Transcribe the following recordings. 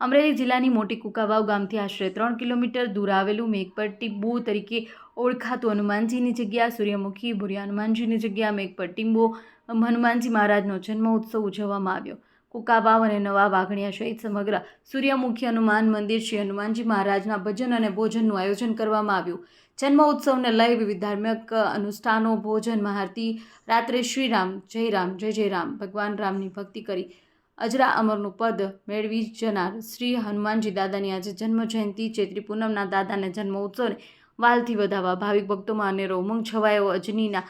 અમરેલી જિલ્લાની મોટી કુકાવાવ ગામથી આશરે ત્રણ કિલોમીટર દૂર આવેલું મેઘપટ્ટી બો તરીકે ઓળખાતું હનુમાનજીની જગ્યા, સૂર્યમુખી ભૂરિયા હનુમાનજીની જગ્યા, મેઘપટ્ટી બો હનુમાનજી મહારાજનો જન્મ ઉત્સવ ઉજવવામાં આવ્યો. કુકાવાવ અને નવા વાઘણિયા સહિત સમગ્ર સૂર્યમુખી હનુમાન મંદિર શ્રી હનુમાનજી મહારાજના ભજન અને ભોજનનું આયોજન કરવામાં આવ્યું. જન્મ ઉત્સવને લઈ વિવિધ ધાર્મિક અનુષ્ઠાનો, ભોજન મહારતી રાત્રે શ્રીરામ, જય રામ, જય જય રામ, ભગવાન રામની ભક્તિ કરી અજરા અમરનું પદ મેળવી જનાર શ્રી હનુમાનજી દાદાની આજે જન્મ જયંતિ ચૈત્રી પૂનમના દાદાના જન્મ ઉત્સવને વાલથી વધાવવા ભાવિક ભક્તોમાં અનેરો ઉમંગ છવાયો. અજનીના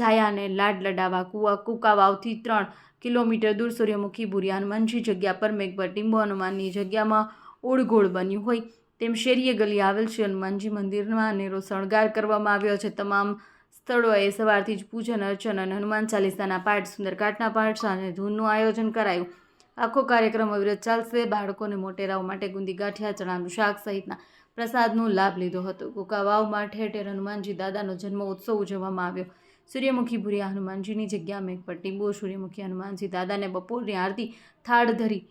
જાયાને લાડ લડાવા કુવા કુકાવાવથી ત્રણ કિલોમીટર દૂર સૂર્યમુખી ભૂરિયા હનુમાનજી જગ્યા પર મેઘબર ટીંબો હનુમાનની જગ્યામાં ઓળઘોળ બન્યું હોય. તેમ શેરીએ ગલી આવેલ શ્રી હનુમાનજી મંદિરમાં અનેરો શણગાર કરવામાં આવ્યો છે. તમામ સ્થળોએ સવારથી જ પૂજન અર્ચન અને હનુમાન ચાલીસાના પાઠ, સુંદરકાંડના પાઠ સાથે ધૂનનું આયોજન કરાયું. આખો કાર્યક્રમ અવિરત ચાલશે. બાળકોને મોટેરાઓ માટે ગુંદી ગાંઠિયા ચણાનું શાક સહિતના પ્રસાદનો લાભ લીધો હતો. કુકાવાવમાં ઠેર ઠેર હનુમાનજી દાદાનો જન્મ ઉત્સવ ઉજવવામાં આવ્યો. સૂર્યમુખી ભૂરિયા હનુમાનજીની જગ્યા મેઘપટ્ટી બો સૂર્યમુખી હનુમાનજી દાદાને બપોરની આરતી થાળ ધરી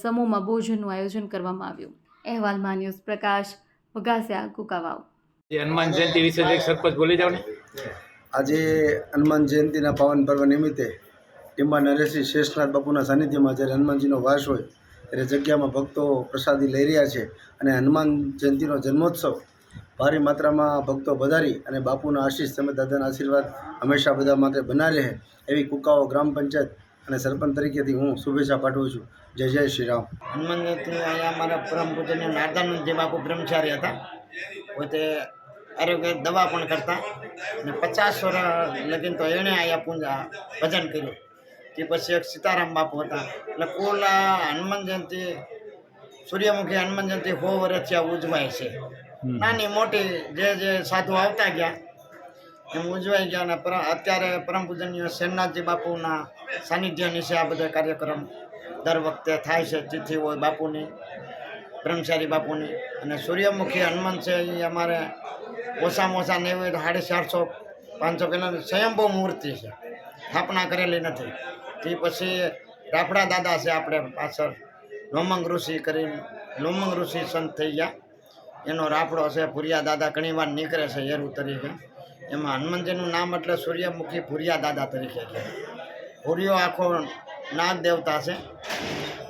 સમૂહમાં ભોજનનું આયોજન કરવામાં આવ્યું. અહેવાલમાં ન્યૂઝ પ્રકાશ વગાસ્યા કુકાવાવ જે હનુમાન જયંતિ વિશે સરપંચ બોલી જાવ ને. આજે હનુમાન જયંતિના પાવન પર્વ નિમિત્તે ટીંબા નરેશજી શેષનાથ બાપુના સાનિધ્યમાં જ્યારે હનુમાનજીનો વાસ હોય, ત્યારે જગ્યામાં ભક્તો પ્રસાદી લઈ રહ્યા છે અને હનુમાન જયંતિનો જન્મોત્સવ ભારે માત્રામાં ભક્તો વધારી અને બાપુના આશીષ તેમજ દાદાના આશીર્વાદ હંમેશા બધા માટે બના રહે, એવી કુકાઓ ગ્રામ પંચાયત અને સરપંચ તરીકેથી હું શુભેચ્છા પાઠવું છું. જય જય શ્રી રામ. હનુમાન અહીંયા અમારા પરમ પૂજન્ય નારદાનંદ જે બાપુ બ્રહ્મચારી હતા, પોતે આરોગ્ય દવા પણ કરતા અને પચાસ વર્ષ લગીન તો એણે અહીંયા પૂજા ભજન કર્યું. તે પછી એક સીતારામ બાપુ હતા. એટલે કુલ હનુમાન જયંતિ સૂર્યમુખી હનુમાન જયંતિ હો વર્ષથી આ ઉજવાય છે. નાની મોટી જે જે સાધુ આવતા ગયા એમ ઉજવાઈ ગયા અને પર અત્યારે પરમ પૂજનીય શેરનાથજી બાપુના સાનિધ્ય નીચે આ બધા કાર્યક્રમ. દર વખતે થાય છે તિથિ હોય બાપુની બ્રહ્મચારી બાપુની. અને સૂર્યમુખી હનુમાન છે એ અમારે ઓછામાં ઓછા નેવું સાડી ચારસો પાંચસો પહેલાં સ્વયંભૂ મૂર્તિ છે. સ્થાપના કરેલી નથી. તે પછી રાફડા દાદા છે આપણે પાછળ. લોમંગ ઋષિ કરીને, લોમંગ ઋષિ સંત થઈ ગયા. એનો રાફડો છે, ભુરિયા દાદા ઘણીવાર નીકળે છે એરુ તરીકે. એમાં હનુમાનજીનું નામ એટલે સૂર્યમુખી ભુરિયા દાદા તરીકે છે ભૂરિયો આખો નાગ દેવતા છે.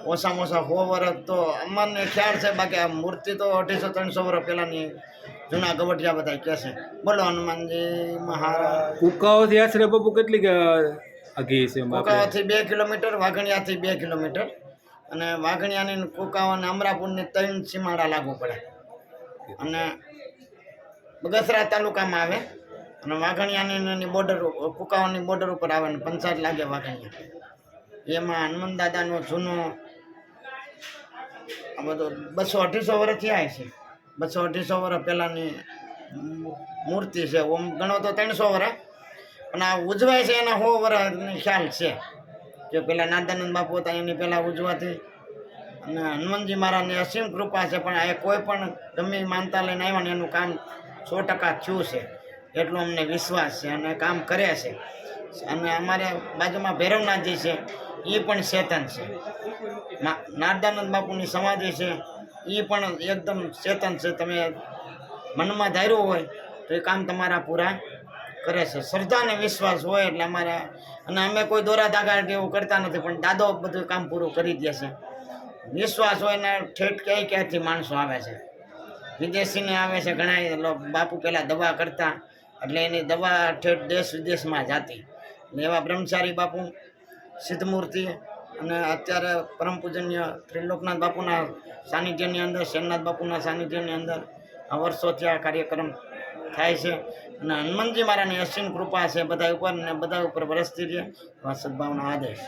ઓછામાં ઓછા સો વર્ષ તો અમને ખ્યાલ છે બાકી આ મૂર્તિ તો અઢીસો ત્રણસો વર્ષ પહેલાંની જૂના ગવટિયા બધા કહે છે. બોલો હનુમાનજી મહારાજ. કુકાઓથી આશરે બાપુ કેટલી અઘી છે કુકાઓથી બે કિલોમીટર વાઘણિયાથી બે કિલોમીટર. અને વાઘણિયાની અને અમરાપુરની ત્રણ સીમાડા લાગુ પડે. અને બગસરા તાલુકામાં આવે. અને વાઘણિયાની બોર્ડર કુકાઓની બોર્ડર ઉપર આવે ને પંચાયત લાગે વાઘણિયા. એમાં હનુમાન દાદાનો જૂનો આ બધો બસો અઢીસો વર્ષ થયા છે. બસો અઢીસો વર્ષ પહેલાંની મૂર્તિ છે. ઓમ ગણો તો ત્રણસો વર્ષ અને આ ઉજવાય છે એના સો વર્ષની ખ્યાલ છે. જો પેલા નાદાનંદ બાપુ હતા એની પહેલાં ઉજવાથી અને હનુમાનજી મહારાજની અસીમ કૃપા છે, પણ આ કોઈ પણ ગમે માનતા લઈને આવ્યા ને એનું કામ સો ટકા થયું છે. એટલો અમને વિશ્વાસ છે અને કામ કરે છે. અને અમારે બાજુમાં ભૈરવનાથજી છે એ પણ ચેતન છે. નારદાનંદ બાપુની સમાધિ છે એ પણ એકદમ ચેતન છે. તમે મનમાં ધાર્યું હોય તો એ કામ તમારા પૂરા કરે છે. શ્રદ્ધા અને વિશ્વાસ હોય એટલે અમારે, અને અમે કોઈ દોરા ધાગા કે એવું કરતા નથી, પણ દાદો બધું કામ પૂરું કરી દે છે. વિશ્વાસ હોય ને ઠેઠ ક્યાંય ક્યાંથી માણસો આવે છે? વિદેશીને આવે છે ઘણા બાપુ પહેલાં દવા કરતા, એટલે એની દવા ઠેઠ દેશ વિદેશમાં જાતી. ને એવા બ્રહ્મચારી બાપુ સિદ્ધમૂર્તિ અને અત્યારે પરમ પૂજન્ય ત્રિલોકનાથ બાપુના સાનિધ્યની અંદર શેરનાથ બાપુના સાનિધ્યની અંદર આ વર્ષોથી આ કાર્યક્રમ થાય છે. અને હનુમાનજી મહારાજની અસીમ કૃપા છે, બધા ઉપર ને બધા ઉપર વરસતી રહે. સદભાવના આદેશ